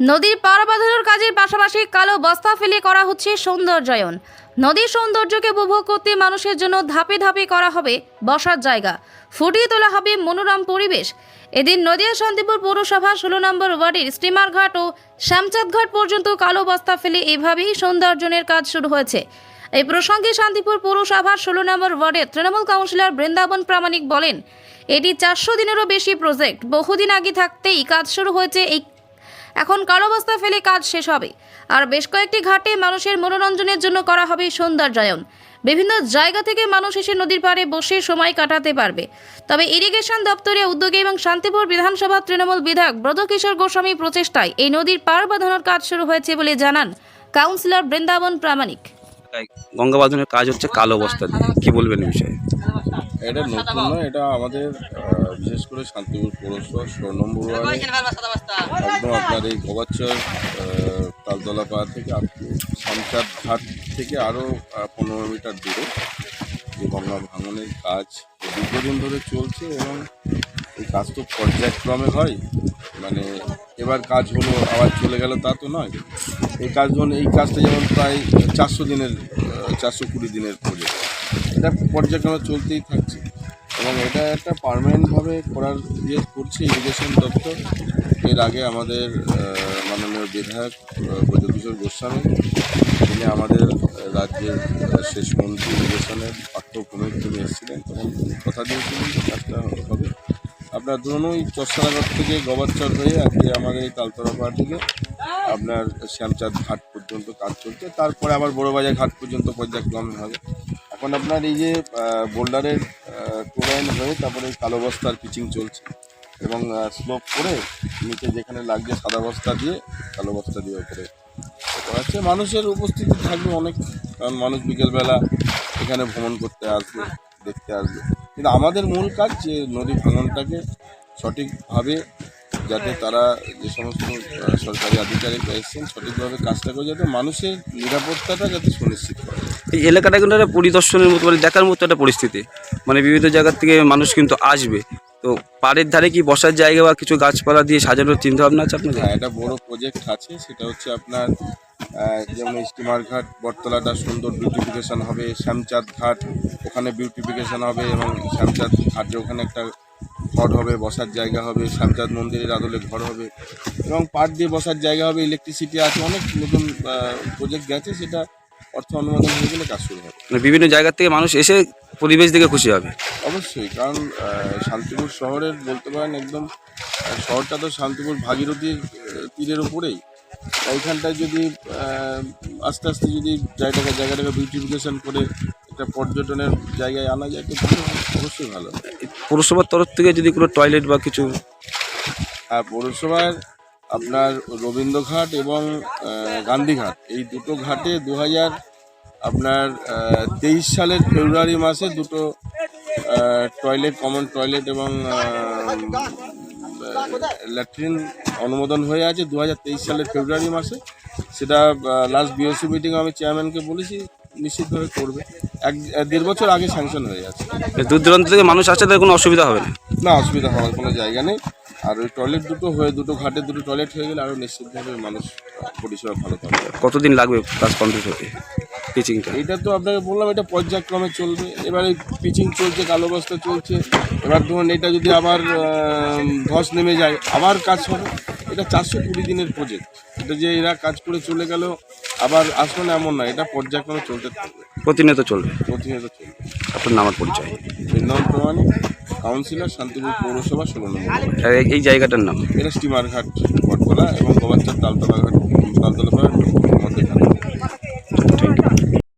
নদীর পার বাঁধানোর কাজের পাশাপাশি কালো বস্তা ফেলে করা হচ্ছে সৌন্দর্যায়ন। নদীর সৌন্দর্যকে উপভোগ করতে মানুষের জন্য ধাপে ধাপে করা হবে বসার জায়গা। ফুটিয়ে তোলা হবে মনোরম পরিবেশ। এদিন নদিয়া শান্তিপুর পৌরসভা ষোলো নম্বর ওয়ার্ডের স্টিমার ঘাট ও শ্যামচাঁদ ঘাট পর্যন্ত কালো বস্তা ফেলে এভাবেই সৌন্দর্যনের কাজ শুরু হয়েছে। এই প্রসঙ্গে শান্তিপুর পৌরসভার ষোলো নম্বর ওয়ার্ডের তৃণমূল কাউন্সিলর বৃন্দাবন প্রামাণিক বলেন, এটি চারশো দিনেরও বেশি প্রজেক্ট বহুদিন আগে থাকতেই কাজ শুরু হয়েছে এই এখন কালো বস্তা ফেলে কাজ শেষ হবে। আর বেশ কয়েকটি ঘাটে মানুষের মনোরঞ্জনের জন্য করা হবে সৌন্দর্যায়ন। বিভিন্ন জায়গা থেকে মানুষ এসে নদীর পাড়ে বসে সময় কাটাতে পারবে। তবে ইরিগেশন দপ্তরের উদ্যোগে এবং শান্তিপুর বিধানসভা তৃণমূল বিধায়ক ব্রজকিশোর গোস্বামী প্রচেষ্টায় এই নদীর পার বাঁধানোর কাজ শুরু হয়েছে বলে জানান কাউন্সিলর বৃন্দাবন প্রামাণিক। গঙ্গা কাজ হচ্ছে কালো বস্তা দিয়ে। কি বলবেন বিষয়ে? এটা নতুন নয় এটা আমাদের বিশেষ করে শান্তিপুর পৌরসভা ষোলো নম্বর ওয়ার্ডে। একদম আপনার এই গোবাচ্চর তালতলা পাড়া থেকে টু ঘাট থেকে আরও পনেরো মিটার দূরে। যে গঙ্গা ভাঙনের কাজ দীর্ঘদিন ধরে চলছে এবং এই কাজ তো পর্যায়ক্রমে হয়। মানে এবার কাজ হলো আবার চলে গেল তা তো নয়। এই কাজ যেমন এই কাজটা যেমন প্রায় চারশো দিনের চারশো কুড়ি দিনের প্রজেক্ট এটা পর্যায়ক্রমে চলতেই থাকছে। এবং এটা একটা পার্মানেন্টভাবে করার ইয়ে করছে ইরিগেশন দপ্তর। এর আগে আমাদের মাননীয় বিধায়ক ব্রজকিশোর গোস্বামী, তিনি আমাদের রাজ্যের শেষ মন্ত্রী ইরিগেশনের পাঠ্যক্রমে তিনি এসেছিলেন। তখন কথা দিয়েছিলেন কাজটা হবে। আপনার ধরুন ওই চরসারাঘাট থেকে গবারচর হয়ে আজকে আমাদের এই তালতলাপাড়া থেকে আপনার শ্যামচাঁদ ঘাট পর্যন্ত কাজ চলছে। তারপরে আবার বড়বাজার ঘাট পর্যন্ত পর্যায়ক্রমে হবে। এখন আপনার এই যে বোল্ডারের টোলাইন হয়ে তারপরে কালো বস্তার পিচিং চলছে। এবং স্লোপ করে নিচে যেখানে লাগছে সাদা বস্তা দিয়ে কালো বস্তা দিয়ে ওপরে হচ্ছে মানুষের উপস্থিতি থাকবে অনেক, কারণ মানুষ বিকেলবেলা এখানে ভ্রমণ করতে আসবে, দেখতে আসবে। কিন্তু আমাদের মূল কাজ যে নদী ভাঙনটাকে সঠিকভাবে যাতে তারা যে সমস্ত সরকারি আধিকারিক এসেছেন সঠিকভাবে কাজটা করে যাতে মানুষের নিরাপত্তাটা যাতে সুনিশ্চিত করে এই এলাকাটা কিন্তু একটা পরিদর্শনের মতো মানে দেখার মতো একটা পরিস্থিতি। মানে বিভিন্ন জায়গার থেকে মানুষ কিন্তু আসবে। তো পাড়ের ধারে কি বসার জায়গা বা কিছু গাছপালা দিয়ে সাজানোর চিন্তা ভাবনা আছে আপনাদের? হ্যাঁ একটা বড় প্রজেক্ট আছে সেটা হচ্ছে আপনার যেমন স্টিমার ঘাট বটতলাটা সুন্দর বিউটিফিকেশান হবে শ্যামচাঁদ ঘাট ওখানে বিউটিফিকেশান হবে এবং শ্যামচাঁদ ঘাটে ওখানে একটা ঘর হবে বসার জায়গা হবে শ্যামচাঁদ মন্দিরের আদলে ঘর হবে এবং পাট দিয়ে বসার জায়গা হবে ইলেকট্রিসিটি আছে অনেক নতুন প্রজেক্ট গেছে সেটা অর্থ অনুমোদন হয়ে গেলে কাজ শুরু হবে। মানে বিভিন্ন জায়গা থেকে মানুষ এসে পরিবেশ দেখে খুশি হবে? অবশ্যই কারণ শান্তিপুর শহরের বলতে পারেন একদম শহরটা তো শান্তিপুর ভাগীরথীর তীরের উপরেই। এইখানটায় যদি আস্তে আস্তে যদি জায়গাটাকে জায়গাটাকে বিউটিফিকেশন করে একটা পর্যটনের জায়গায় আনা যায় তো ভালো অবশ্যই ভালো। পৌরসভার তরফ থেকে যদি কোনো টয়লেট বা কিছু? আর পৌরসভার আপনার রবীন্দ্রঘাট এবং গান্ধীঘাট, এই দুটো ঘাটে দু হাজার আপনার তেইশ সালের ফেব্রুয়ারি মাসে দুটো টয়লেট কমন টয়লেট এবং ল্যাট্রিন অনুমোদন হয়ে আছে দু হাজার তেইশ সালের ফেব্রুয়ারি মাসে। সেটা লাস্ট বিওসি মিটিং আমি চেয়ারম্যানকে বলেছি। নিশ্চিতভাবে করবে। এক দেড় বছর আগে স্যাংশন হয়ে যাচ্ছে। দূর দূরান্ত থেকে মানুষ আসলে তাদের কোনো অসুবিধা হবে না? না অসুবিধা হওয়ার কোনো জায়গা নেই। আর ওই টয়লেট দুটো হয়ে দুটো ঘাটে দুটো টয়লেট হয়ে গেলে আরও নিশ্চিতভাবে মানুষ পরিষেবা ভালো পাবে। কতদিন লাগবে কাজ কমপ্লিট হতে? টিচিংটা এটা তো আপনাকে বললাম এটা পর্যায়ক্রমে চলবে। এবার এই পিচিং চলছে কালো বস্তা চলছে। এবার ধরুন এটা যদি আবার ধস নেমে যায় আবার কাজ হবে। এটা চারশো কুড়ি দিনের প্রজেক্ট এটা যে এরা কাজ করে চলে গেল আবার আসলো না এমন না এটা পর্যায়ক্রমে চলতে থাকবে। প্রতিনিয়ত চলবে? প্রতিনিয়ত চলবে। আপনার নামার পরিচয়? বৃন্দাবন প্রমাণী কাউন্সিলর শান্তিপুর পৌরসভা ষোলো নম্বর এই- জায়গাটার নাম? এটা স্টিমার ঘাট বটতলা এবং গোবাচ্চার তালতলা ঘাট তালতলা